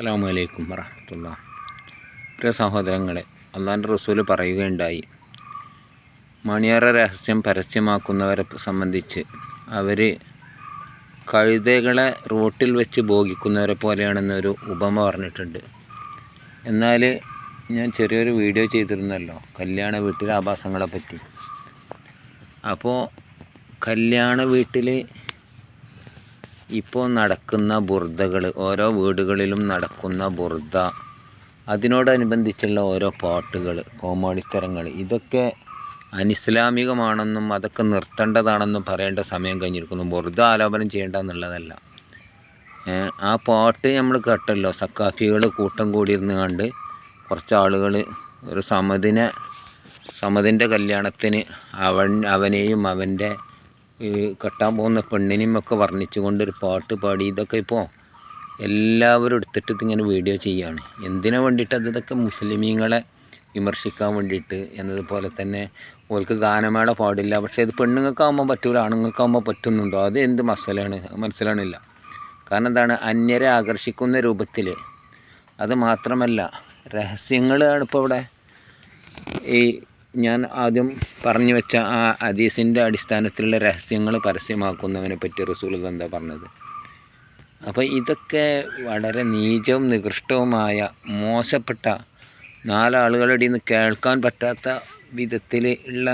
അസ്സാം വലൈക്കും വറഹമത്തുള്ള. പ്രിയ സഹോദരങ്ങളെ അള്ളാന്റെ റസൂൽ പറയുകയുണ്ടായി. മണിയറ രഹസ്യം പരസ്യമാക്കുന്നവരെ സംബന്ധിച്ച് അവർ കഴുതകളെ റോട്ടിൽ വെച്ച് ഭോഗിക്കുന്നവരെ പോലെയാണെന്നൊരു ഉപമ പറഞ്ഞിട്ടുണ്ട്. എന്നാൽ ഞാൻ ചെറിയൊരു വീഡിയോ ചെയ്തിരുന്നല്ലോ കല്യാണ വീട്ടിലെ ആഭാസങ്ങളെ പറ്റി. അപ്പോൾ കല്യാണ വീട്ടിൽ ഇപ്പോൾ നടക്കുന്ന ബുർദകൾ ഓരോ വീടുകളിലും നടക്കുന്ന ബുർദ അതിനോടനുബന്ധിച്ചുള്ള ഓരോ പാട്ടുകൾ കോമാളിത്തരങ്ങൾ ഇതൊക്കെ അനിസ്ലാമികമാണെന്നും അതൊക്കെ നിർത്തേണ്ടതാണെന്നും പറയേണ്ട സമയം കഴിഞ്ഞിരിക്കുന്നു. ബുർദ ആലാപനം ചെയ്യേണ്ട എന്നുള്ളതല്ല ആ പാട്ട് നമ്മൾ കേട്ടല്ലോ. സക്കാഫികൾ കൂട്ടം കൂടിയിരുന്ന് കണ്ട് കുറച്ച് ആളുകൾ ഒരു സമതിനെ സമതിന്റെ കല്യാണത്തിന് അവൻ അവനെയും അവന്റെ കെട്ടാൻ പോകുന്ന പെണ്ണിനെയും ഒക്കെ വർണിച്ചുകൊണ്ട് ഒരു പാട്ട് പാടി ഇതൊക്കെ ഇപ്പോൾ എല്ലാവരും എടുത്തിട്ട് ഇതിങ്ങനെ വീഡിയോ ചെയ്യുകയാണ് എന്തിനു വേണ്ടിയിട്ട് അത് ഇതൊക്കെ മുസ്ലിമീങ്ങളെ വിമർശിക്കാൻ വേണ്ടിയിട്ട് എന്നതുപോലെ തന്നെ ഓൾക്ക് ഗാനമേള പാടില്ല. പക്ഷേ ഇത് പെണ്ണുങ്ങൾക്കാകുമ്പോൾ പറ്റൂല ആണുങ്ങൾക്കാകുമ്പോൾ പറ്റുന്നുണ്ടോ? അത് എന്ത് മസലാണ്? മനസ്സിലാണില്ല കാരണം എന്താണ്? അന്യരെ ആകർഷിക്കുന്ന രൂപത്തിൽ അത് മാത്രമല്ല രഹസ്യങ്ങളാണ് ഇപ്പോൾ ഇവിടെ ഈ ഞാൻ ആദ്യം പറഞ്ഞു വെച്ച ആ അദീസിന്റെ അടിസ്ഥാനത്തിലുള്ള രഹസ്യങ്ങൾ പരസ്യമാക്കുന്നവനെ പറ്റി റസൂൽ എന്താ പറഞ്ഞത്? അപ്പോൾ ഇതൊക്കെ വളരെ നീചവും നികൃഷ്ടവുമായ മോശപ്പെട്ട നാലാളുകളുടെ നിന്ന് കേൾക്കാൻ പറ്റാത്ത വിധത്തിൽ ഉള്ള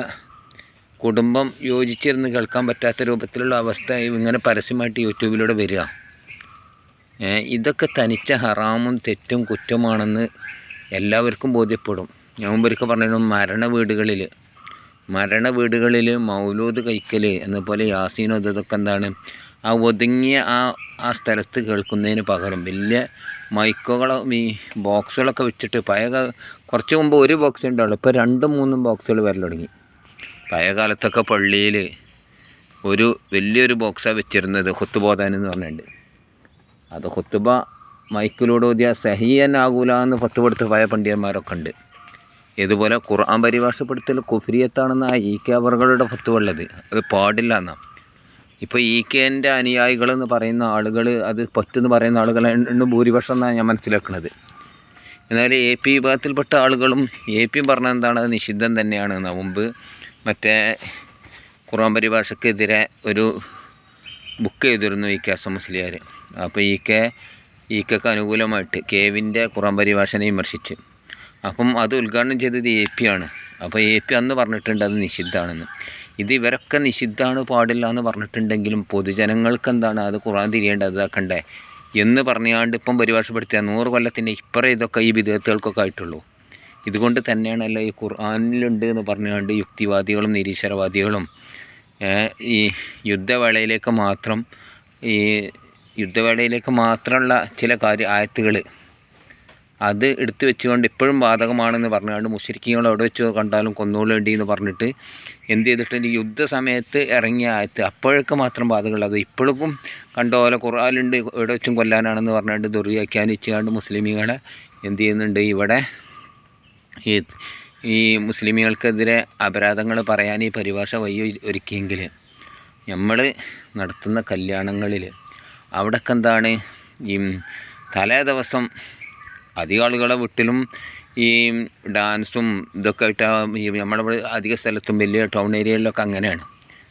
കുടുംബം യോജിച്ചിരുന്ന് കേൾക്കാൻ പറ്റാത്ത രൂപത്തിലുള്ള അവസ്ഥ ഇങ്ങനെ പരസ്യമായിട്ട് യൂട്യൂബിലൂടെ വരിക. ഇതൊക്കെ തനിച്ച ഹറാമും തെറ്റും കുറ്റമാണെന്ന് എല്ലാവർക്കും ബോധ്യപ്പെടും. ഞാൻ മുമ്പൊരിക്കൽ പറഞ്ഞു മരണ വീടുകളിൽ മരണ വീടുകളിൽ മൗലൂദ് കൈക്കൽ എന്നപോലെ യാസീനോ ഇതൊക്കെ എന്താണ് ആ ഒതുങ്ങിയ ആ ആ സ്ഥലത്ത് കേൾക്കുന്നതിന് പകരം വലിയ മൈക്കുകളോ ഈ ബോക്സുകളൊക്കെ വെച്ചിട്ട് പഴയ കുറച്ച് മുമ്പ് ഒരു ബോക്സ് ഉണ്ടാവുള്ളൂ ഇപ്പോൾ രണ്ടും മൂന്നും ബോക്സുകൾ വരൽ തുടങ്ങി. പഴയ കാലത്തൊക്കെ പള്ളിയിൽ ഒരു വലിയൊരു ബോക്സാണ് വെച്ചിരുന്നത് ഹുത്തുബോധാൻ എന്ന് പറഞ്ഞിട്ടുണ്ട്. അത് ഹുത്തുബ മൈക്കിലൂടെ ഓതിയ സഹിയനാകൂല എന്ന് പത്തുപെടുത്ത പഴയ പണ്ഡിതന്മാരൊക്കെ ഉണ്ട്. ഇതുപോലെ ഖുർആൻ പരിഭാഷപ്പെടുത്തൽ കുഫിരിയത്താണെന്ന ഈ കെ അവറുകളുടെ ഫത്തുവുള്ളത്. അത് പാടില്ല എന്നാണ് ഇപ്പോൾ ഈ കെന്റെ അനുയായികൾ എന്ന് പറയുന്ന ആളുകൾ അത് പറ്റെന്ന് പറയുന്ന ആളുകളെ ഭൂരിപക്ഷം എന്നാണ് ഞാൻ മനസ്സിലാക്കുന്നത് എന്നാൽ എ പി വിഭാഗത്തിൽപ്പെട്ട ആളുകളും എ പി പറഞ്ഞ എന്താണ്? അത് നിഷിദ്ധം തന്നെയാണ്. എന്ന് മുമ്പ് മറ്റേ ഖുർആൻ പരിഭാഷക്കെതിരെ ഒരു ബുക്ക് ചെയ്തിരുന്നു ഈ കെ എം മുസ്ലിയാർ അപ്പോൾ ഈ കെ ഈ കെക്ക് അനുകൂലമായിട്ട് കെവിന്റെ ഖുറാൻ പരിഭാഷനെ വിമർശിച്ച്. അപ്പം അത് ഉദ്ഘാടനം ചെയ്തത് എ പി ആണ്. അപ്പോൾ എ പി അന്ന് പറഞ്ഞിട്ടുണ്ട് അത് നിഷിദ്ധാണെന്ന് ഇത് ഇവരൊക്കെ നിഷിദ്ധമാണ് പാടില്ല എന്ന് പറഞ്ഞിട്ടുണ്ടെങ്കിലും പൊതുജനങ്ങൾക്ക് എന്താണ് അത് ഖുറാൻ തിരിയേണ്ടത് അതാക്കണ്ടേ എന്ന് പറഞ്ഞാണ്ട് ഇപ്പം പരിഭാഷപ്പെടുത്തിയ നൂറ് കൊല്ലത്തിന്റെ ഇപ്പറേ ഇതൊക്കെ ഈ വിധേയത്തുകൾക്കൊക്കെ ആയിട്ടുള്ളൂ. ഇതുകൊണ്ട് തന്നെയാണല്ലോ ഈ ഖുർആാനിലുണ്ട് എന്ന് പറഞ്ഞുകൊണ്ട് യുക്തിവാദികളും നിരീശ്വരവാദികളും ഈ യുദ്ധവേളയിലേക്ക് മാത്രം ഈ യുദ്ധവേളയിലേക്ക് മാത്രമുള്ള ചില കാര്യ ആയത്തുകൾ അത് എടുത്തു വെച്ചുകൊണ്ട് ഇപ്പോഴും ബാധകമാണെന്ന് പറഞ്ഞുകൊണ്ട് മുസ്ലിക്കുകൾ അവിടെ വെച്ച് കണ്ടാലും കൊന്നുകൊള്ളേണ്ടി എന്ന് പറഞ്ഞിട്ട് എന്ത് ചെയ്തിട്ടുണ്ട് യുദ്ധ സമയത്ത് ഇറങ്ങിയ ആയത്ത് അപ്പോഴൊക്കെ മാത്രം ബാധകമുള്ളത് അത് ഇപ്പോഴും കണ്ട പോലെ കുറാലുണ്ട് എവിടെ വെച്ചും കൊല്ലാനാണെന്ന് പറഞ്ഞുകൊണ്ട് ദുർവ്യാഖ്യാനിച്ചുകൊണ്ട് മുസ്ലിമികളെ എന്ത് ചെയ്യുന്നുണ്ട് ഇവിടെ. ഈ ഈ മുസ്ലിമുകൾക്കെതിരെ അപരാധങ്ങൾ പറയാൻ ഈ പരിഭാഷ വഴി ഒരുക്കിയെങ്കിൽ നമ്മൾ നടത്തുന്ന കല്യാണങ്ങളിൽ അവിടെക്കെന്താണ് ഈ തലേ ദിവസം അധിക ആളുകളെ വീട്ടിലും ഈ ഡാൻസും ഇതൊക്കെ ആയിട്ട് നമ്മുടെ ഇവിടെ അധിക സ്ഥലത്തും വലിയ ടൗൺ ഏരിയകളിലൊക്കെ അങ്ങനെയാണ്.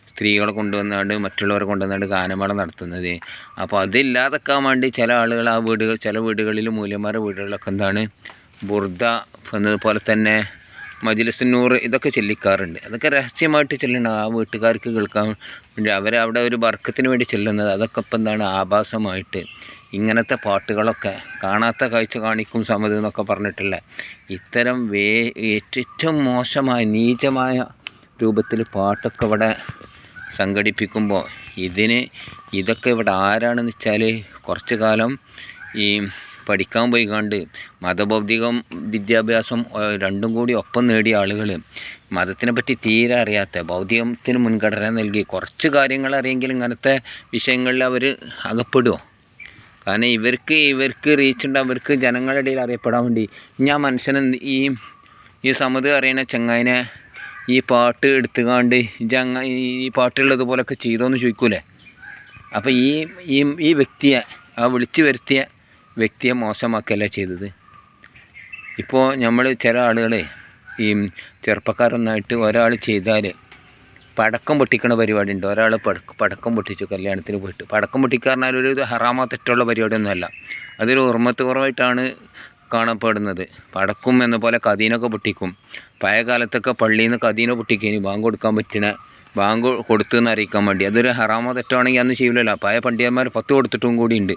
സ്ത്രീകളെ കൊണ്ടുവന്നാണ്ട് മറ്റുള്ളവരെ കൊണ്ടുവന്നാണ്ട് ഗാനമേള നടത്തുന്നത്. അപ്പോൾ അതില്ലാതെക്കാൻ വേണ്ടി ചില ആളുകൾ ആ വീടുകൾ ചില വീടുകളിൽ മൂല്യന്മാരുടെ വീടുകളിലൊക്കെ എന്താണ് ബുർദ എന്നതുപോലെ തന്നെ മജിലിസുന്നൂർ ഇതൊക്കെ ചെല്ലിക്കാറുണ്ട്. അതൊക്കെ രഹസ്യമായിട്ട് ചെല്ലണം ആ വീട്ടുകാർക്ക് കേൾക്കാൻ വേണ്ടി അവരവിടെ ഒരു വർക്കത്തിന് വേണ്ടി ചെല്ലുന്നത്. അതൊക്കെ ഇപ്പം എന്താണ് ആഭാസമായിട്ട് ഇങ്ങനത്തെ പാട്ടുകളൊക്കെ കാണാത്ത കാഴ്ച കാണിക്കും സമ്മതം എന്നൊക്കെ പറഞ്ഞിട്ടുള്ള ഇത്തരം വേ ഏറ്റവും മോശമായ നീചമായ രൂപത്തിൽ പാട്ടൊക്കെ ഇവിടെ സംഘടിപ്പിക്കുമ്പോൾ ഇതിന് ഇതൊക്കെ ഇവിടെ ആരാണെന്ന് വെച്ചാൽ കുറച്ച് കാലം ഈ പഠിക്കാൻ പോയി കണ്ട് മതബൗദ്ധികം വിദ്യാഭ്യാസം രണ്ടും കൂടി ഒപ്പം നേടിയ ആളുകൾ മതത്തിനെ പറ്റി തീരെ അറിയാത്ത ബൗദ്ധികത്തിന് മുൻഗണന നൽകി കുറച്ച് കാര്യങ്ങൾ അറിയെങ്കിലും ഇങ്ങനത്തെ വിഷയങ്ങളിൽ അവർ അകപ്പെടുമോ കാരണം ഇവർക്ക് ഇവർക്ക് റീച്ച് ഉണ്ട് അവർക്ക് ജനങ്ങളുടെ ഇടയിൽ അറിയപ്പെടാൻ വേണ്ടി. ഞാൻ മനുഷ്യനെ ഈ ഈ സമുദ്ര അറിയണ ചങ്ങായിനെ ഈ പാട്ട് എടുത്തുകാണ്ട് ചങ്ങ ഈ പാട്ടുള്ളതുപോലൊക്കെ ചെയ്തോന്ന് ചോദിക്കൂലേ? അപ്പോൾ ഈ ഈ ഈ വ്യക്തിയെ ആ വിളിച്ചു വരുത്തിയ വ്യക്തിയെ മോശമാക്കുകയല്ല ചെയ്തത്? ഇപ്പോൾ നമ്മൾ ചില ആളുകളെ ഈ ചെറുപ്പക്കാരൊന്നായിട്ട് ഒരാൾ ചെയ്താൽ പടക്കം പൊട്ടിക്കണ പരിപാടി ഉണ്ട് ഒരാൾ പടക്കം പടക്കം പൊട്ടിച്ചു കല്യാണത്തിന് പോയിട്ട്. പടക്കം പൊട്ടിക്കുക ഒരു ഹറാമോ തെറ്റുള്ള പരിപാടിയൊന്നുമല്ല. അതൊരു ഉർമ്മത്ത് കുറവായിട്ടാണ് കാണപ്പെടുന്നത്. പടക്കും എന്ന പോലെ കദീനൊക്കെ പൊട്ടിക്കും. പഴയ കാലത്തൊക്കെ പള്ളിയിൽ നിന്ന് കദീന പൊട്ടിക്കേനി ബാങ്ക് കൊടുക്കാൻ പറ്റണ ബാങ്ക് കൊടുത്തെന്ന് അറിയിക്കാൻ വേണ്ടി. അതൊരു ഹറാമോ തെറ്റാണെങ്കിൽ അന്ന് ചെയ്യില്ലല്ലോ പഴയ പണ്ഡിതന്മാർ പത്ത് കൊടുത്തിട്ടും കൂടി ഉണ്ട്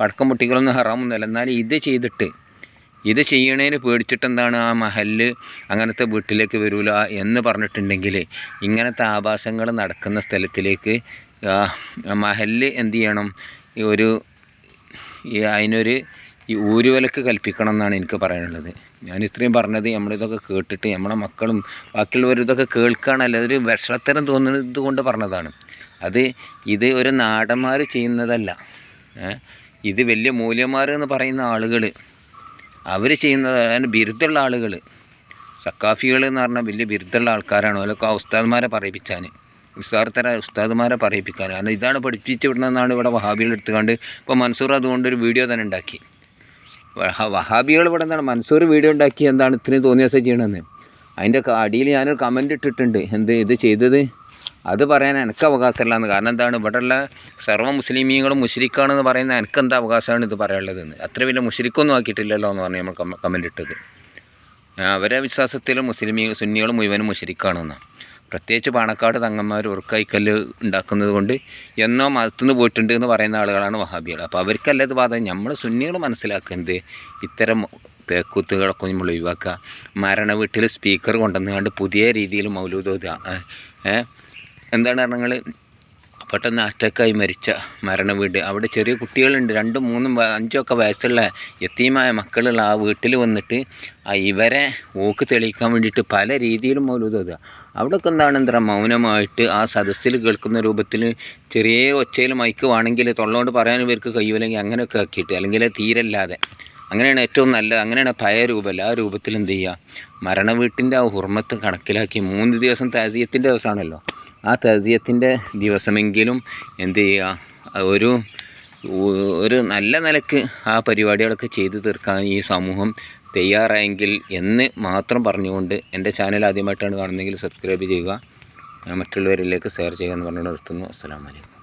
പടക്കം പൊട്ടിക്കലൊന്നും ഹറാമൊന്നുമല്ല. എന്നാൽ ഇത് ചെയ്തിട്ട് ഇത് ചെയ്യണേന് പേടിച്ചിട്ട് എന്താണ് ആ മഹൽ അങ്ങനത്തെ വീട്ടിലേക്ക് വരൂല എന്ന് പറഞ്ഞിട്ടുണ്ടെങ്കിൽ ഇങ്ങനത്തെ ആഭാസങ്ങൾ നടക്കുന്ന സ്ഥലത്തിലേക്ക് മഹൽ എന്ത് ചെയ്യണം? ഒരു അതിനൊരു ഈ ഊരുവലക്ക് കൽപ്പിക്കണം എന്നാണ് എനിക്ക് പറയാനുള്ളത്. ഞാൻ ഇത്രയും പറഞ്ഞത് നമ്മളിതൊക്കെ കേട്ടിട്ട് നമ്മളെ മക്കളും ബാക്കിയുള്ളവരും ഇതൊക്കെ കേൾക്കുകയാണല്ലോ? അതൊരു വിഷത്തരം തോന്നുന്നത് കൊണ്ട് പറഞ്ഞതാണ്. അത് ഇത് ഒരു നാടന്മാർ ചെയ്യുന്നതല്ല. ഇത് വലിയ മൂല്യന്മാർ എന്ന് പറയുന്ന ആളുകൾ അവർ ചെയ്യുന്നത് അതിന് ബിരുദ്ധമുള്ള ആളുകൾ സക്കാഫികൾ എന്ന് പറഞ്ഞാൽ വലിയ ബിരുദ്ധമുള്ള ആൾക്കാരാണ്. അതിലൊക്കെ ആ ഉസ്താദ്മാരെ പറയിപ്പിച്ചാൽ ഉസ്താർത്തര ഉസ്താദ്മാരെ പറയിപ്പിക്കാൻ കാരണം ഇതാണ് പഠിപ്പിച്ച് വിടണമെന്നാണ് ഇവിടെ വഹാബികൾ എടുത്തുകൊണ്ട് ഇപ്പോൾ മൻസൂർ അതുകൊണ്ട് ഒരു വീഡിയോ തന്നെ ഉണ്ടാക്കി. വഹ- വഹാബികൾ ഇവിടെ എന്താണ് മൻസൂർ വീഡിയോ ഉണ്ടാക്കി എന്താണ് ഇത്രയും തോന്നിയ ദിവസം ചെയ്യണമെന്ന് അതിന്റെ അടിയിൽ ഞാനൊരു കമന്റ് ഇട്ടിട്ടുണ്ട്. എന്ത് ഇത് ചെയ്തത്? അത് പറയാൻ എനിക്ക് അവകാശമില്ലാന്ന്. കാരണം എന്താണ്? ഇവിടെയുള്ള സർവ മുസ്ലിമീങ്ങളും മുഷരിക്കാണെന്ന് പറയുന്ന എനിക്ക് എന്താ അവകാശമാണ് ഇത് പറയാനുള്ളതെന്ന്. അത്ര വലിയ മുഷരിക്കൊന്നും ആക്കിയിട്ടില്ലല്ലോ എന്ന് പറഞ്ഞ് നമ്മൾ കമന്റ് ഇട്ടത്. അവരെ വിശ്വാസത്തിൽ മുസ്ലിമീ സുന്നികൾ മുഴുവനും മുഷരിക്കാണെന്നാണ് പ്രത്യേകിച്ച് പാണക്കാട് തങ്ങന്മാർ ഉറുക്കൈക്കല്ല് ഉണ്ടാക്കുന്നത് കൊണ്ട് എന്നോ മതത്തുനിന്ന് പോയിട്ടുണ്ട് എന്ന് പറയുന്ന ആളുകളാണ് വഹാബികൾ. അപ്പോൾ അവർക്കല്ല ഇത് നമ്മൾ സുന്നികൾ മനസ്സിലാക്കുന്നത് ഇത്തരം പേക്കൂത്തുകളൊക്കെ നമ്മൾ ഒഴിവാക്കുക. മരണ വീട്ടിൽ സ്പീക്കർ കൊണ്ടുവന്നുകൊണ്ട് പുതിയ രീതിയിൽ മൗലൂദോദ എന്താണ് പറഞ്ഞാൽ പെട്ടെന്ന് അറ്റാക്കായി മരിച്ച മരണ വീട്. അവിടെ ചെറിയ കുട്ടികളുണ്ട്. രണ്ടും മൂന്നും അഞ്ചൊക്കെ വയസ്സുള്ള യത്തീമായ മക്കളുള്ള ആ വീട്ടിൽ വന്നിട്ട് ഇവരെ ഓക്ക് തെളിയിക്കാൻ വേണ്ടിയിട്ട് പല രീതിയിലും മൗലൂദോദ അവിടെയൊക്കെ എന്താണ് എന്താ മൗനമായിട്ട് ആ സദസ്സിൽ കേൾക്കുന്ന രൂപത്തിൽ ചെറിയ ഒച്ചയിൽ മൈക്ക് വേണമെങ്കിൽ തൊള്ളോണ്ട് പറയാൻ ഇവർക്ക് കഴിയൂലെങ്കിൽ അങ്ങനെയൊക്കെ ആക്കിയിട്ട് അല്ലെങ്കിൽ തീരല്ലാതെ. അങ്ങനെയാണ് ഏറ്റവും നല്ലത്. അങ്ങനെയാണ് പഴയ രൂപമല്ല. ആ രൂപത്തിൽ എന്ത് ചെയ്യുക? മരണ വീട്ടിന്റെ ആ ഹുർമത്ത് കണക്കിലാക്കി മൂന്ന് ദിവസം താജീയത്തിന്റെ ദിവസമാണല്ലോ. ആ തസിയത്തിന്റെ ദിവസമെങ്കിലും എന്ത് ചെയ്യുക? ഒരു ഒരു നല്ല നിലയ്ക്ക് ആ പരിപാടികളൊക്കെ ചെയ്തു തീർക്കാൻ ഈ സമൂഹം തയ്യാറായെങ്കിൽ എന്ന് മാത്രം പറഞ്ഞുകൊണ്ട് എന്റെ ചാനൽ ആദ്യമായിട്ടാണ് കാണുന്നതെങ്കിൽ സബ്സ്ക്രൈബ് ചെയ്യുക. മറ്റുള്ളവരിലേക്ക് ഷെയർ ചെയ്യുക എന്ന് പറഞ്ഞു നിർത്തുന്നു. അസ്സാം വലൈക്കും